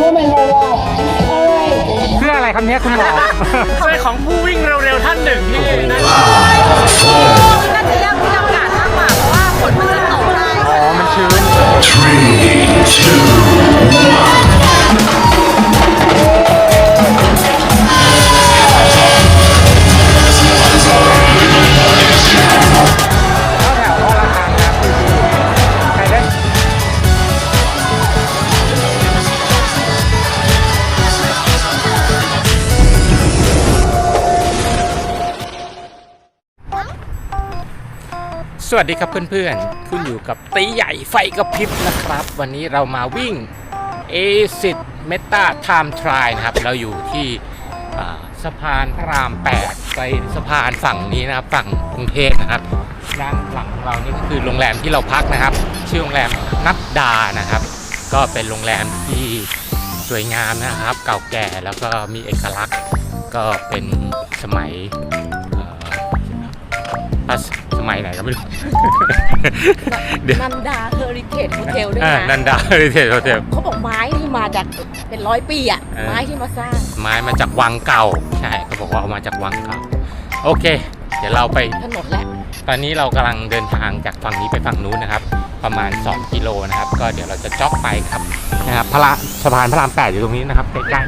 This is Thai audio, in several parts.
woman for a while. All right. เพื่ออะไรครับเนี้ยคุณหมอ ช่วยของผู้วิ่งเร็วๆท่านหนึ่งที่นั่นน่าจะยากที่อากาศมากกว่าเพราะว่าฝนมันจะตกได้ อ๋อ มันชื้นเข้า สวัสดีครับเพื่อนๆ คุณอยู่กับตีใหญ่ไฟกระพริบนะครับ วันนี้เรามาวิ่ง a อ i เมตาไทม์ทรายนะครับ เราอยู่ที่สะพานพระราม 8 ไปสะพานฝั่งนี้นะครับฝั่งกรุงเทพนะครับด้านหลังเรานี่ก็คือโรงแรมที่เราพักนะครับ ชื่อโรงแรมนัดดานะครับ ก็เป็นโรงแรมที่สวยงามนะครับ เก่าแก่แล้วก็มีเอกลักษณ์ก็เป็นสมัย มัยไหนก็ไม่รู้ เดี๋ยวนันดาเฮอริเทจโฮเทลด้วยอ่านะนันดาเฮริเทจโฮเทล เขาบอกไม้ที่มาจากเป็นร้อยปีอะเออ ไม้ที่มาสร้างไม้มาจากวังเก่า ใช่เขาบอกว่าเอามาจากวังเก่า โอเค เดี๋ยวเราไป ถนนแหละตอนนี้เรากำลังเดินทางจากฝั่งนี้ไปฝั่งนู้นนะครับ ประมาณ 2 กิโลนะครับ ก็เดี๋ยวเราจะจ็อกไปครับนะครับพระสะพานพระรามแปดอยู่ตรงนี้นะครับใกล้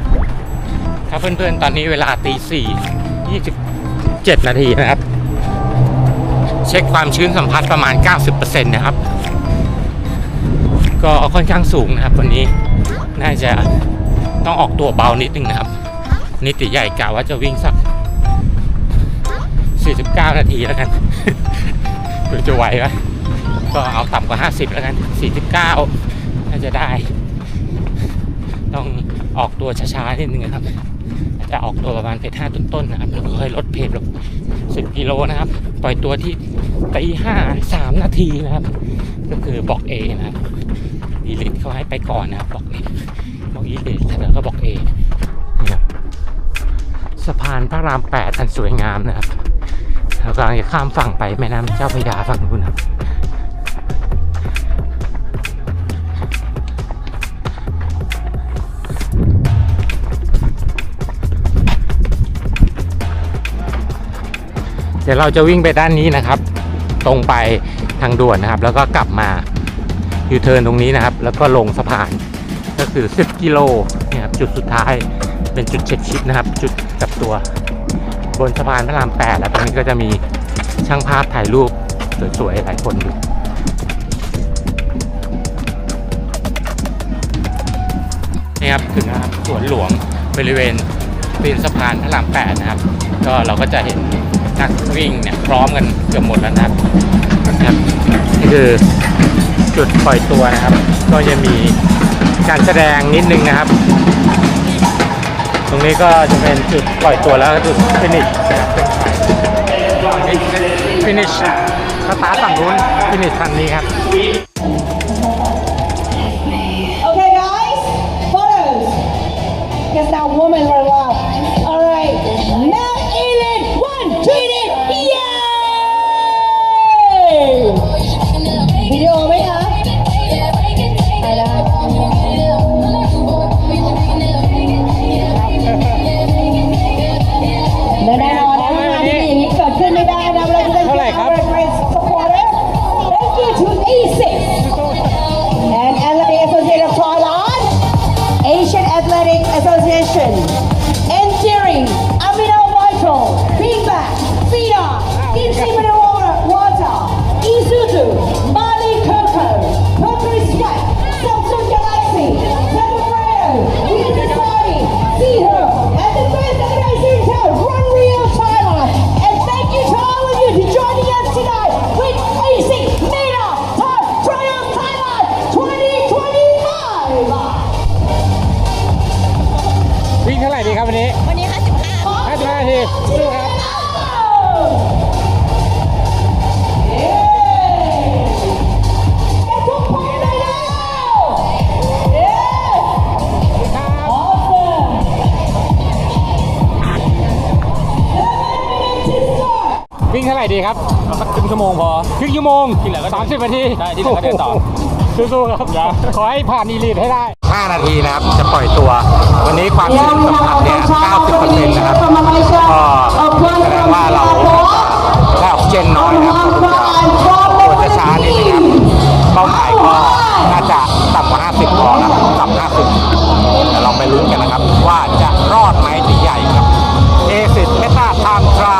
ๆครับเพื่อนๆตอนนี้เวลาตีสี่ยี่สิบเจ็ดนาทีนะครับ เช็คความชื้นสัมผัสประมาณ 90%นะครับ ก็ค่อนข้างสูงนะครับ วันนี้น่าจะต้องออกตัวเบานิดนึงนะครับ นิติใหญ่กล่าวว่าจะวิ่งสัก 49 นาทีแล้วกันดูจะไหวไหมก็เอาต่ำกว่า 50 แล้วกัน 49 น่าจะได้ ต้องออกตัวช้าๆนิดนึงนะครับ จะออกตัวประมาณเพจห้าต้นๆนะครับแล้วก็ค่อยลดเพจลง 10กิโลนะครับ ปล่อยตัวที่ตีห้าสามนาทีนะครับ ก็คือบอกเอนะครับอีลิทเขาให้ไปก่อนนะครับบอกนี้บอกอีลิทแล้วก็บอก A นะสะพานพระราม8อันสวยงามนะครับเรากำลังจะข้ามฝั่งไปแม่น้ำเจ้าพระยาฝั่งนู้นครับ ดี๋ยวเราจะวิ่งไปด้านนี้นะครับ ตรงไปทางด่วนนะครับ แล้วก็กลับมายูเทิร์นตรงนี้นะครับ แล้วก็ลงสะพานก็คือ 10 กิโลนี่ครับจุดสุดท้ายเป็นจุดเช็คชิดนะครับ จุดกับตัวบนสะพานพระราม8แล้วตรงนี้ก็จะมีช่างภาพถ่ายรูปสวยๆหลายคนอยู่นี่ครับถึงนะครับสวนหลวงบริเวณตีนสะพานพระราม8นะครับ ก็เราก็จะเห็น นักวิ่งเนี่ยพร้อมกันเกือบหมดแล้วนะครับนะครับนี่คือจุดปล่อยตัวนะครับ ก็จะมีการแสดงนิดนึงนะครับ ตรงนี้ก็จะเป็นจุดปล่อยตัวแล้วจุดฟินิชนะครับฟินิชสตาร์ทฝั่งนู้นฟินิชทางนี้ครับ วโมงพอ ครึ่งชั่วโมงที่เหลือก็สามสิบนาทีได้ที่เหลือก็เดินต่อโโหสู้ๆครับ ขอให้ผ่านอีลีทให้ได้15นาทีนะครับ จะปล่อยตัว วันนี้ความชื้นสัมผัสเนี่ย90%นะครับ ก็แสดงว่าเราได้ออกซิเจนน้อยนะครับตัวจะช้านิดนึงครับเป้าหมายก็น่าจะต่ำกว่า50พอนะต่ำ50เดี๋ยวเราไปลุ้นกันนะครับ ว่าจะรอดไหมตีใหญ่ครับ เอซิสเมตาไทม์ทรา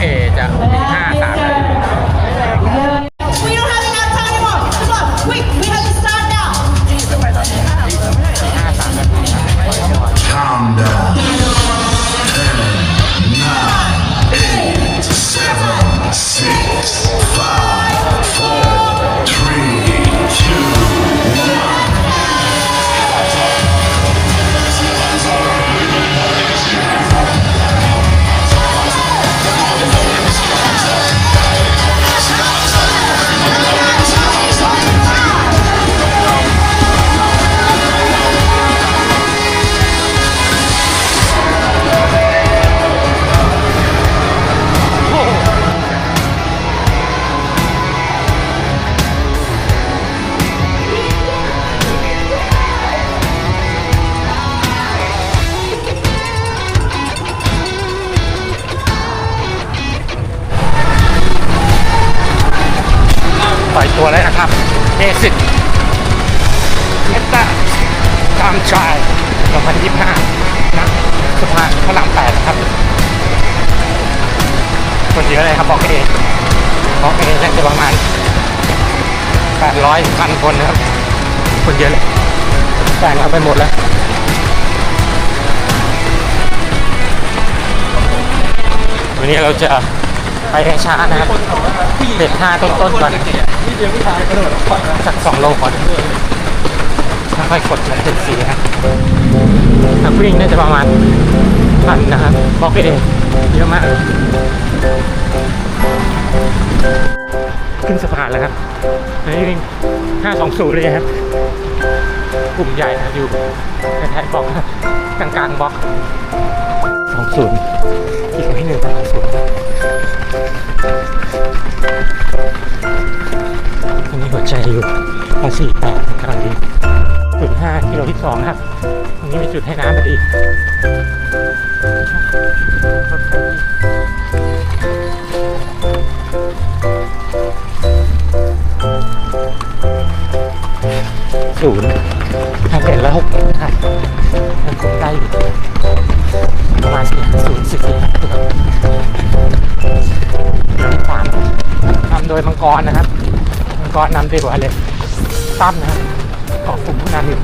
ก็บล็อกเอจะ นะครับเอซิสเมตาม์ทราย2025นะสะพานพระรามแปดครับคนเยอะเลยครับบอกเอบอกเอน่าจะประมาณ 800พันคนนะครับ คนเยอะเลยแบ่งเอาไปหมดแล้ววันนี้เราจะ ไปช้านะครับเด็ดห้าต้นๆก่อนสักสองโลก่อนค่อยๆกดจนถึงสี่ครับนักวิ่งน่าจะประมาณพันนะครับบล็อกเองเยอะมาก ขึ้นสะพานแล้วครับนนี้วิ่งห้าสองศูนย์เลยครับ กลุ่มใหญ่นะอยู่ท้ายบล็อกนะกลางๆบล็อกสองศูนย์อีกไม่หนึ่งสองศูนย์ อันนี้หัวใจอยู่ภาษีแปดกำลังดีจุดห้ากิโลที่สองครับ ตรงนี้มีจุดให้น้ำพอดีรถไฟศูนย์ มังกรนำดีกว่าเลยตั้มนะครับเกาะกลุ่มผู้นำอยู่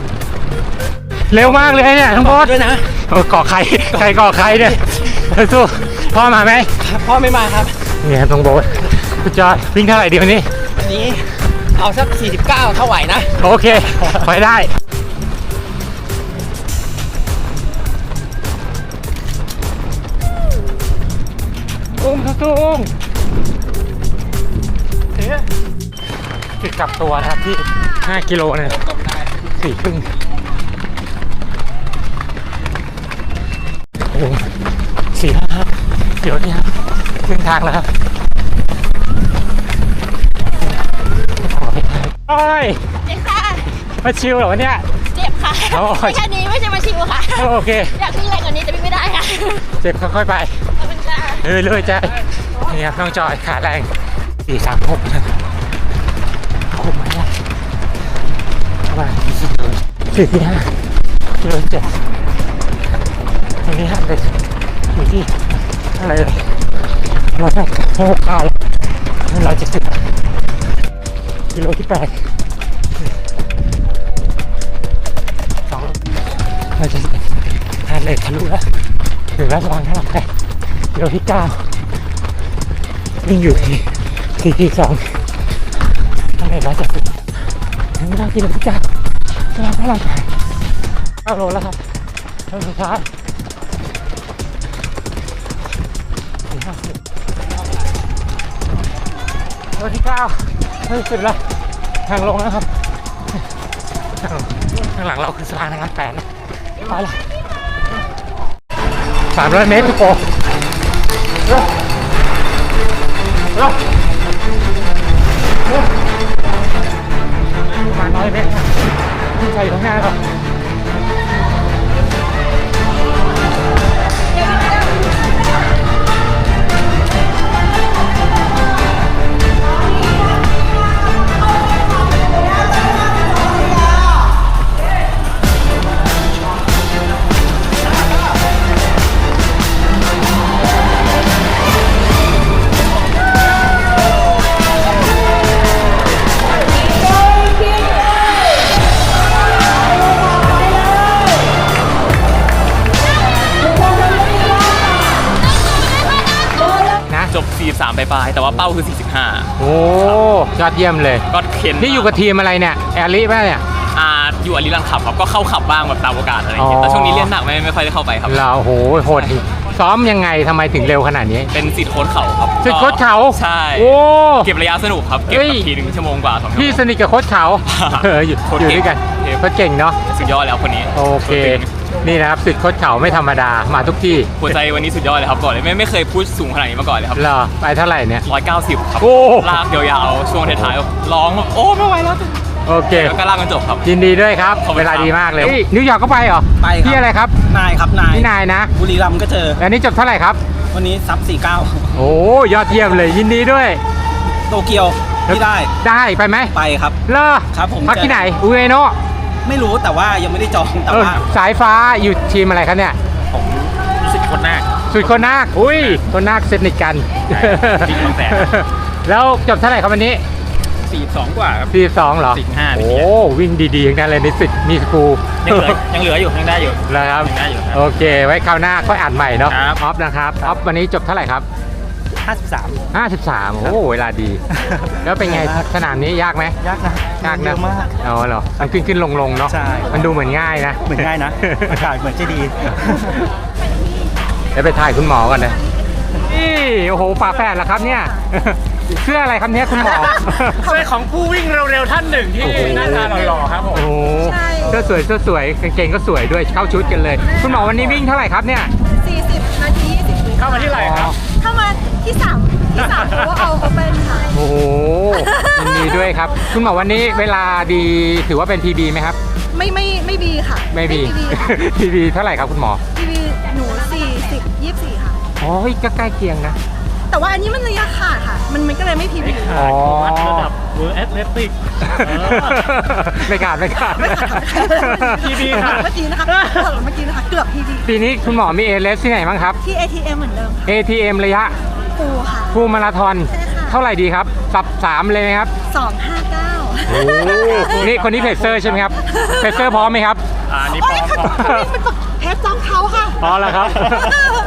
เร็วมากเลยเนี่ยทั้งบอสด้วยนะเกาะใครใครเกาะใครเนี่ยสู้พ่อมาไหมพ่อไม่มาครับเนี่ยต้องโบสสุดยอดวิ่งเท่าไหร่ดีวันนี้วันนี้เอาสัก 49 เท่าไหร่นะ โอเคไปได้อุ้มสู้ๆอุ้มเอ๊ะ จุดกลับตัวนะครับที่ 5 กิโลเนี่ยสี่ครึ่งโอ้โหสี่ห้าครับเดี๋ยวนี่ครับครึ่งทางแล้วครับโอ้ยเจ็บค่ะมาชิลเหรอวะเนี่ย เจ็บค่ะโอ้ยไม่แค่นี้ไม่ใช่มาชิวค่ะ โอเค อยากวิ่งแรงกว่านี้แต่วิ่งไม่ได้ค่ะ เจ็บค่อยๆไปขอบคุณค่ะเรื่อยๆจ้ะนี่ครับน้องจอยขาแรงสี่สามหกนะ ประมาณสี่สิบสี่ที่ห้ากิโลเจ็ดตรงนี้ห้าเด็ดอยู่ที่อะไรเร้อยหกหกเก้าร้อยเจ็ดสิบกิโลที่แปดเราจะพาเลยทะลุแล้วถึงราชวังท่าหลักแปดกิโลที่เก้าวิ่งอยู่ที่สี่ที่สองทำไมร้อยเจ็ดสิบถึงเวลากิโลที่เก้า ราชวังท่าหลักแปดเก้าโลแล้วครับเท่าสุดท้ายสี่ห้าสิบโลที่เก้าเฮ้ยสิบแล้วทางลงนะครับข้างหลังเราคือสะพานน้ำแปดนะไปละสามร้อยเมตรทุกคนเร็วเร็วเร็วประมาณร้อยเมตร นะขึ้นไปอยู่ข้างหน้าครับ เป้าคือ 45 โอ้ยอดเยี่ยมเลย ก็เข็นนี่อยู่กับทีมอะไรเนี่ย แอลลี่ป่ะเนี่ยอ่าอยู่อาริลันขับครับก็เข้าขับบ้างแบบตามโอกาสอะไรอย่างเงี้ยอ๋อแต่ช่วงนี้เล่นหนักไม่ไม่ค่อยได้เข้าไปครับเราโหโหดดิซ้อมยังไงทำไมถึงเร็วขนาดนี้ เป็นสิทธิ์โค้ชเขาครับสิทธิ์โค้ชเขาใช่โอ้เก็บระยะสนุกครับเก็บเฮ้แบยบทีหนึ่งชั่วโมงกว่าสองชั่วโมพี่งสนิทกับโค้ชเขาเอออยู่โค้ชอยู่เก่งด้วยกันเก่งโค้ชเก่งเนาะสุดยอดแล้วคนนี้โอเค นี่นะครับสิทธิ์โค้ชเขาไม่ธรรมดามาทุกที่หัวใจวันนี้สุดยอดเลยครับก่อนเลยไม่ไม่เคยพูดสูงขนาดนี้มาก่อนเลยครับเหรอไปเท่าไหร่เนี่ย190ครับโอ้ลากยาวๆช่วงท้ายๆร้องแบบโอ้ไม่ไหวแล้วโอเคแล้วก็ลากกันจบครับ ยินดีด้วยครับขอบคุณเวลาครับดีมากเลยเฮ้ยนิวยอร์กก็ไปเหรอ ไปครับที่อะไรครับ นายครับนายที่นายนะ บุรีรัมย์ก็เจอ อันนี้จบเท่าไหร่ครับ วันนี้ซับโอ้ยอดเยี่ยมเลยยินดีด้วย49โตเกียวที่ได้ ได้ไปไหมไปครับเลอครับผมพักที่จะไหน อุเอโนะ ไม่รู้แต่ว่ายังไม่ได้จองแต่เออว่าสายฟ้าอยู่ทีมอะไรครับเนี่ย ผมรู้สึกคนหน้า สุดคนนาคอุ้ย คนนาคสนิทกันจริงบางแสน แล้วจบเท่าไหร่ครับวันนี้42กว่าครับสี่สองเหรอ45 โอ้วิ่งดีๆทั้งนั้นเลยนิสิตมีสกูลยังเหลือยังเหลืออยู่ยังได้อยู่แล้วครับ ยังได้อยู่ครับโอเค ไว้คราวหน้าค่อยอ่านใหม่เนาะครับ ออฟนะครับ ออฟวันนี้จบเท่าไหร่ครับ 53 53 โอ้เวลาดี แล้วเป็นไงสนามนี้ยากไหมยากนะยากเยนะอะมากอ๋อเหรอมันขึ้นขึ้นลงลงๆเนาะใช่มันดูเหมือนง่ายนะ เหมือนง่ายนะอากาศเหมือนจะดีเดี๋ยวไปถ่ายคุณหมอก่อนนะนี่โอ้โหฝาแฝดเหรอครับเนี่ยเสื้ออะไรครับเนี่ยคุณหมอเสื้อของผู้วิ่งเร็วๆท่านหนึ่งที่โอ้โหหน้าตาหล่อๆครับผมโอ้โหใช่เสื้อสวยเสื้อสวยกางเกงก็สวยด้วยเข้าชุดกันเลย คุณหมอวันนี้วิ่งเท่าไหร่ครับเนี่ย40 นาที20วิเข้ามาที่ไหนครับ เข้ามาที่3ที่3เพราะว่าเอาเขาเป็นค่ะโอ้โหยินดีด้วยครับ คุณหมอวันนี้เวลาดีถือว่าเป็น PB ไหมครับ ไม่ไม่ไม่บีค่ะไม่บีบีค่ะ PB เท่าไหร่ครับคุณหมอบีบีหนู40 24ค่ะ อ๋อเฮ้ยก็ใกล้เคียงนะ แต่ว่าอันนี้มันระยะขาดค่ะ มันมันก็เลยไม่พีบีอ๋อวัดระดับเวอร์แอตเลติก ไม่ขาดไม่ขาดไม่ขาด PB ค่ะ เมื่อกี้นะคะเมื่อกี้นะคะ เกือบพีบีปีนี้คุณหมอมีเอเลสที่ไหนบ้างครับ ที่ ATM เหมือนเดิมค่ะ ATM ระยะปูค่ะฟูลมาราธอน ใช่ค่ะ เท่าไหร่ดีครับ สับสามเลยไหมครับ259 โอ้นี่คนนี้เพจเซอร์ใช่ไหมครับเพจเซอร์พร้อมไหมครับ อ่านี่โอ้พร้ยอมเขาพร้อมเขาเป็นเทปจองเขาค่ะ พอแล้วครับ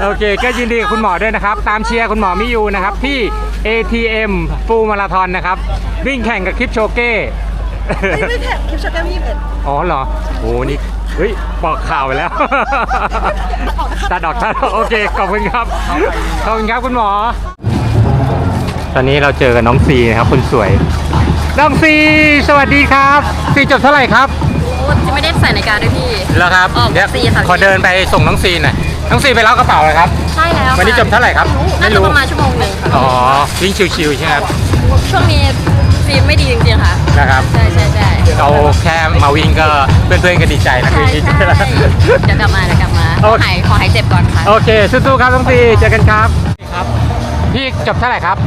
โอเค ก็ยินดีกับคุณหมอด้วยนะครับ ตามเชียร์คุณหมอมิยูนะครับ ที่ ATM ฟูลมาราธอนนะครับ วิ่งแข่งกับคลิปโชเก้ ไม่ไม่แท็กคลิปช็อตแก้มยี่สิบเอ็ดอ๋อเหรอโอ้นี่ เฮ้ยบอกข่าวไปแล้วตัดออกตัดออกโอเค ขอบคุณครับ ขอบคุณครับคุณหมอ ตอนนี้เราเจอกับน้องซีนะครับคนสวย น้องซี สวัสดีครับ ซีจบเท่าไหร่ครับ จะไม่ได้ใส่นาฬิกาด้วยพี่ แล้วครับอ๋อเดี๋ยวซีค่ะขอเดินไปส่งน้องซีหน่อยน้องซีไปรับกระเป๋าเลยครับ ใช่แล้ววันนี้จบเท่าไหร่ครับไม่น่ารู้ จะประมาณชั่วโมงหนึ่งค่ะ อ๋อวิ่งชิวๆใช่ไหมครับช่วงนี้ฟิล์มไม่ดีจริงๆค่ะ นะครับ ใช่ใช่ใช่เราแค่มาวิ่งก็เพื่อนๆก็ดีใจนะใช่คือใช่ดีใจแล้ว เดี๋ยวกลับมาเดี๋ยวกลับมาโอขอเค หายขอหายเจ็บก่อนค่ะ โอเคสู้ๆครับน้องซีเจอกันครับครับ พี่จบเท่าไหร่ครับ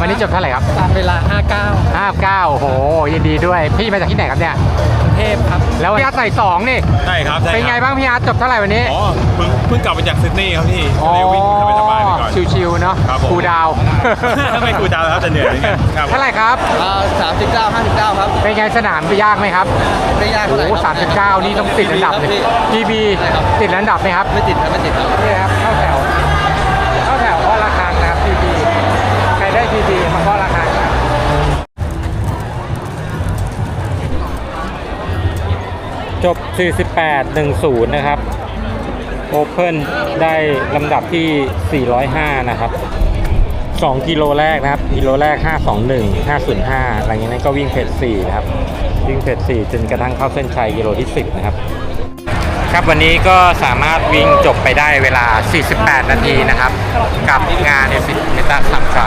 วันนี้จบเท่าไหร่ครับ ตามเวลา 59 59โอ้โห ยินดีด้วย พี่มาจากที่ไหนครับเนี่ยกรุงเทพครับ แล้วพี่อาร์ตใส่สองนี่ ใช่ครับใช่เป็นไงบ้างพี่อาร์ตจบเท่าไหร่วันนี้ อ๋อ เพิ่งเพิ่งกลับมาจากซิดนีย์ครับพี่ก็เลยวิ่งสบายๆไปก่อน ชิวๆเนาะครับผมครูดาว ไม่ครูดาวแล้วแต่เหนื่อยเหมือนกันครับเท่าไหร่ครับ สามสิบเก้าห้าสิบเก้าครับเป็นไงสนามไปยากไหมครับ ไม่ยากโอ้เท่าไหร่โหสามสิบเก้านี่ต้องติดอันดับเลยพีบีติดอันดับไหมครับ ไม่ติดครับไม่ติดครับ นี่ครับเข้าแถว จบ 48 10 นะครับ โอเพ่นได้ลำดับที่ 405 นะครับ 2 กิโลแรกนะครับ กิโลแรก 521 505 หลังจากนั้นก็วิ่งเพจ4นะครับ วิ่งเพจ4จนกระทั่งเข้าเส้นชัยกิโลที่ 10 นะครับ ครับวันนี้ก็สามารถวิ่งจบไปได้เวลา 48 นาทีนะครับ กับงานเอซิเมตาคัมไทร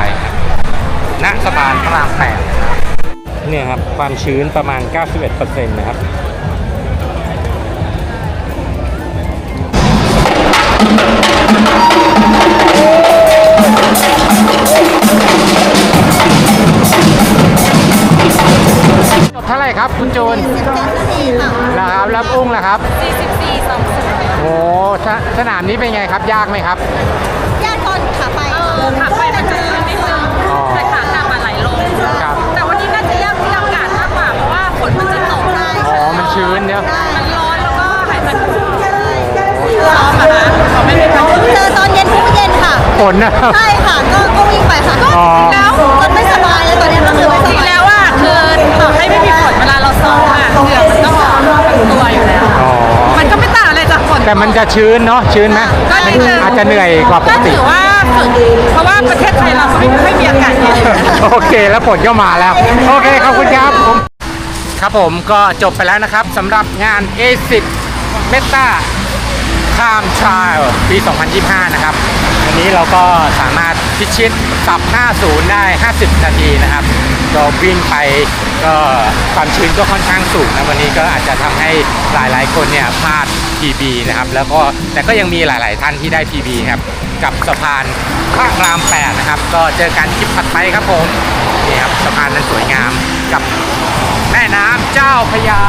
ณสะพานพระราม8เนี่ยครับ ความชื้นประมาณ 91%นะครับ เป็นไงครับ ยากไหมครับย่านตอนขาไปเออขาไปมันจะลื่นนิดนึงอ๋อ แต่ขากลับมาไหลลง ครับ แต่วันนี้น่าจะยากที่อากาศมากกว่า เพราะว่าฝนมันจะตกอ๋อ มันชื้นเนอะมันร้อนแล้วก็หายใจไม่ออกซ้อมอะคะเขาไม่มีความเจอตอนเย็นทุกเย็นค่ะ ฝนนะครับใช่ค่ะ ก็ก็วิ่งไปค่ะ อ๋อ แต่มันจะชื้นเนาะชื้นไหมก็มันนิดนึง อาจจะเหนื่อยกว่าปก็กติ ถือว่าฝึกเพราะว่าประเทศไทยเราไม่ค่อยมีอากาศเย็น โอเคแล้วฝนก็มาแล้ว โอเคขอบคุณครับผมครับผมก็จบไปแล้วนะครับสำหรับงาน A10 Meta Time Trial ปี 2025 นะครับ วันนี้เราก็สามารถพิชิตสับ 50 ได้ 50 นาทีนะครับก็วิ่งไปก็ความชื้นก็ค่อนข้างสูงนะวันนี้ก็อาจจะทำให้หลายๆ คนเนี่ยพลาด PB นะครับ แล้วก็แต่ก็ยังมีหลาย ๆ ท่านที่ได้ PB ครับ กับสะพานพระราม 8 นะครับ ก็เจอกันคลิปถัดไปครับผมนี่ครับสะพานนั้นสวยงามกับแม่น้ำเจ้าพระยา